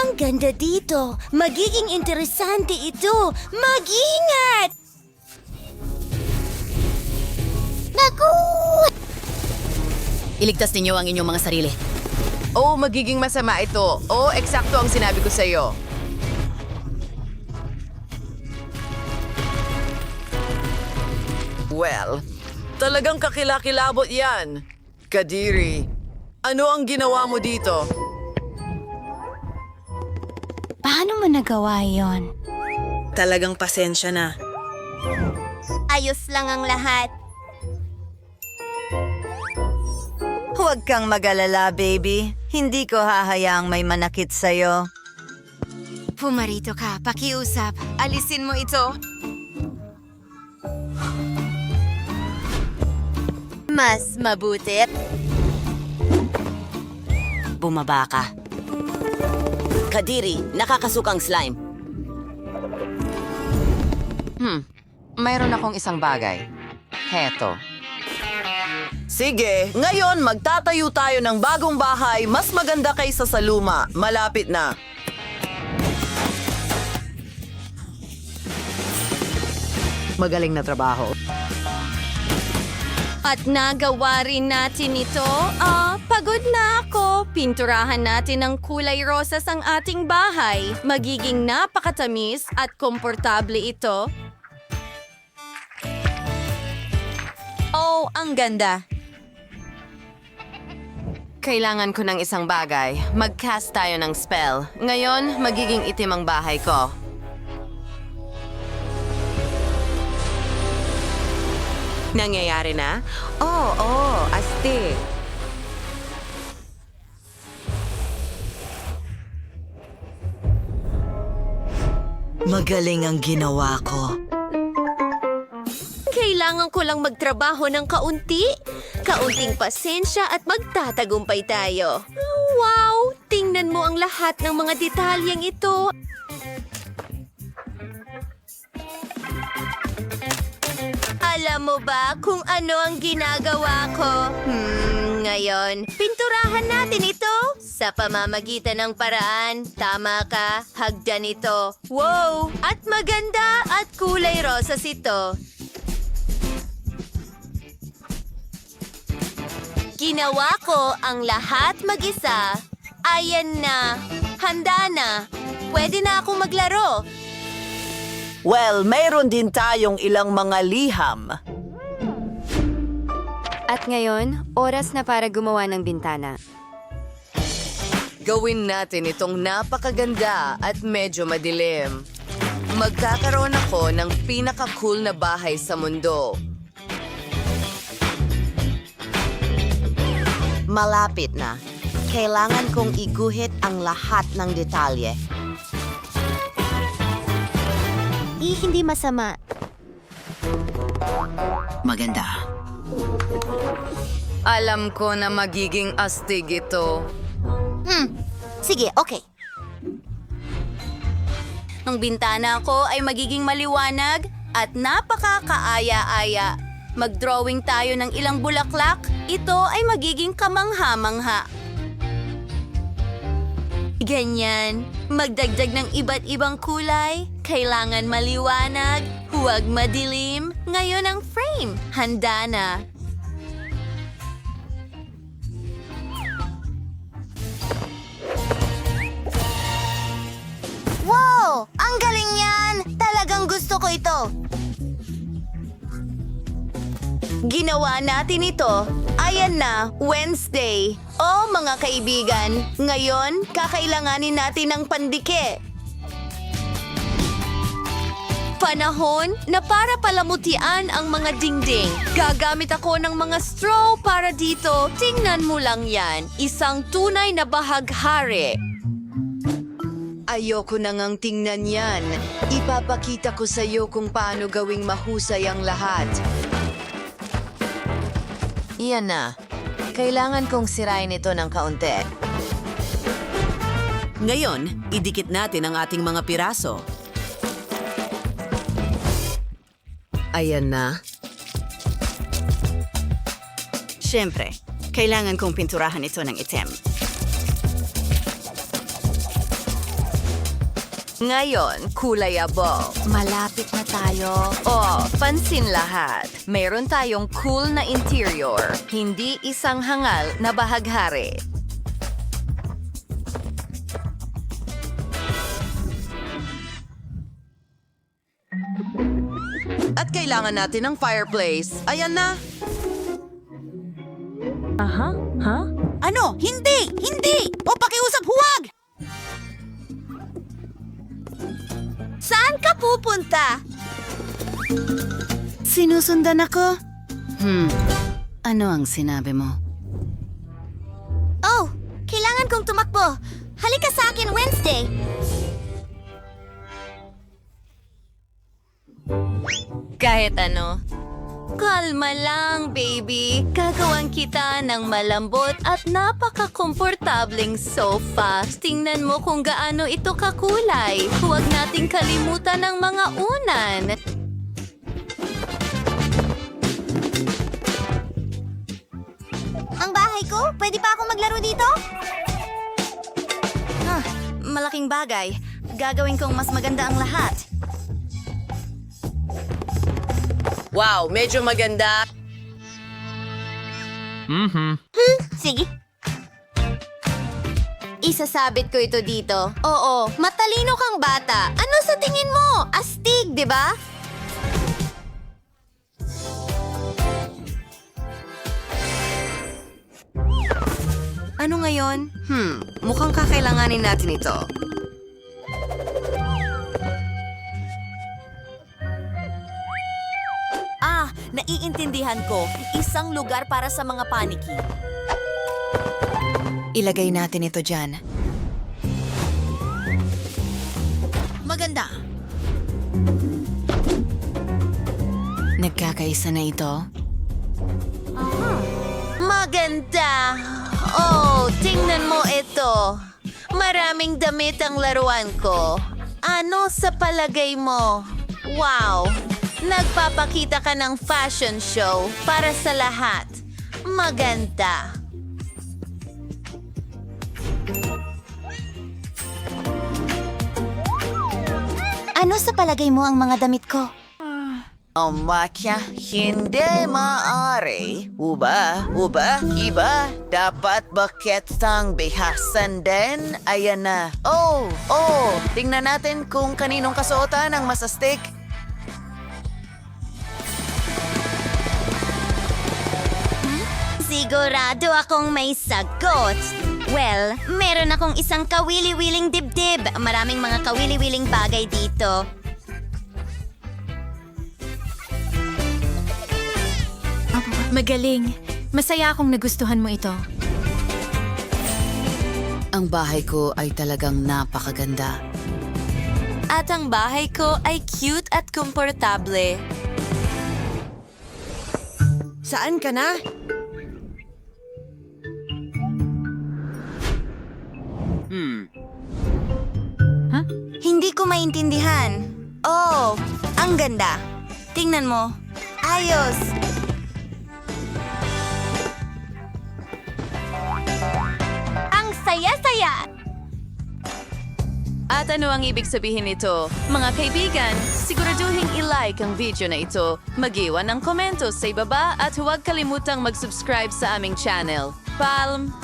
Ang ganda dito. Magiging interesante ito. Mag-ingat! Naku! Iligtas ninyo ang inyong mga sarili. Oh, magiging masama ito. Oh, eksakto ang sinabi ko sa iyo. Well, talagang kakilakilabot yan. Kadiri, ano ang ginawa mo dito? Paano mo nagawa yon? Talagang pasensya na. Ayos lang ang lahat. Huwag kang mag-alala, baby. Hindi ko hahayaang may manakit sa'yo. Pumarito ka, pakiusap. Alisin mo ito. Mas mabuti. Bumaba ka. Kadiri, nakakasukang slime. Hmm, mayroon akong isang bagay. Heto. Sige, ngayon magtatayo tayo ng bagong bahay mas maganda kaysa sa luma. Malapit na. Magaling na trabaho. At nagawa rin natin ito. Ah, pagod na ako. Pinturahan natin ng kulay rosas ang ating bahay. Magiging napakatamis at komportable ito. Oh, ang ganda. Kailangan ko ng isang bagay. Mag-cast tayo ng spell. Ngayon, magiging itim ang bahay ko. Nangyayari na? Oo, oo, astig. Magaling ang ginawa ko. Kailangan ko lang magtrabaho ng kaunti. Kaunting pasensya at magtatagumpay tayo. Wow! Tingnan mo ang lahat ng mga detalyeng ito. Mo ba kung ano ang ginagawa ko? Hmm, ngayon, pinturahan natin ito sa pamamagitan ng paraan. Tama ka, hagdan ito. Wow! At maganda at kulay rosas ito. Ginawa ko ang lahat mag-isa. Ayan na. Handa na. Pwede na akong maglaro. Well, mayroon din tayong ilang mga liham. At ngayon, oras na para gumawa ng bintana. Gawin natin itong napakaganda at medyo madilim. Magkakaroon ako ng pinaka-cool na bahay sa mundo. Malapit na. Kailangan kong iguhit ang lahat ng detalye. Eh, hindi masama. Maganda. Alam ko na magiging astig ito. Hmm. Sige, okay. Ang bintana ko ay magiging maliwanag at napakakaaya-aya. Mag-drawing tayo ng ilang bulaklak. Ito ay magiging kamangha-mangha. Ganyan. Magdagdag ng iba't ibang kulay. Kailangan maliwanag. Huwag madilim. Ngayon ang frame. Handa na. Wow! Ang galing yan! Talagang gusto ko ito. Ginawa natin ito. Ayan na, Wednesday. O mga kaibigan, ngayon kakailanganin natin ng pandike. Panahon na para palamutian ang mga dingding. Gagamit ako ng mga straw para dito. Tingnan mo lang yan. Isang tunay na bahaghari. Ayoko na ngang tingnan yan. Ipapakita ko sa iyo kung paano gawing mahusay ang lahat. Iyan na. Kailangan kong sirain ito ng kaunti. Ngayon, idikit natin ang ating mga piraso. Ayan na. Siyempre, kailangan kong pinturahan ito ng itim. Ngayon, kulay abo. Malapit na tayo. Oh, pansin lahat. Meron tayong cool na interior, hindi isang hangal na bahaghari. Kailangan natin ng fireplace. Ayan na. Ano? Hindi! Hindi! O pakiusap huwag! Saan ka pupunta? Sinusundan ako? Hmm. Ano ang sinabi mo? Oh, kailangan kong tumakbo. Halika sa akin Wednesday. Kahit ano. Kalma lang, baby. Gagawan kita ng malambot at napaka-komportabling sofa. Tingnan mo kung gaano ito kakulay. Huwag nating kalimutan ng mga unan. Ang bahay ko? Pwede pa akong maglaro dito? Ah, malaking bagay. Gagawin kong mas maganda ang lahat. Wow, medyo maganda. Sige. Isasabit ko ito dito. Oo, matalino kang bata. Ano sa tingin mo? Astig, di ba? Ano ngayon? Hmm, mukhang kakailanganin natin ito. Naiintindihan ko. Isang lugar para sa mga paniki. Ilagay natin ito dyan. Maganda. Nagkakaisa na ito? Maganda. Oh, tingnan mo ito. Maraming damit ang laruan ko. Ano sa palagay mo? Wow! Nagpapakita ka ng fashion show para sa lahat. Maganda. Ano sa palagay mo ang mga damit ko? Ang makya, hindi maaari. Uba, uba, iba. Dapat bakit sang bihasan din? Ayan na. Oh, oh, tingnan natin kung kaninong kasuotan ang masastik. Sigurado akong may sagot. Well, meron akong isang kawili-wiling dibdib. Maraming mga kawili-wiling bagay dito. Magaling. Masaya akong nagustuhan mo ito. Ang bahay ko ay talagang napakaganda. At ang bahay ko ay cute at komportable. Saan ka na? Hindi ko maintindihan. Oh, ang ganda. Tingnan mo. Ayos. Ang saya-saya! At ano ang ibig sabihin nito? Mga kaibigan, siguraduhin i-like ang video na ito, mag-iwan ng komento sa ibaba at huwag kalimutang mag-subscribe sa aming channel. Palm!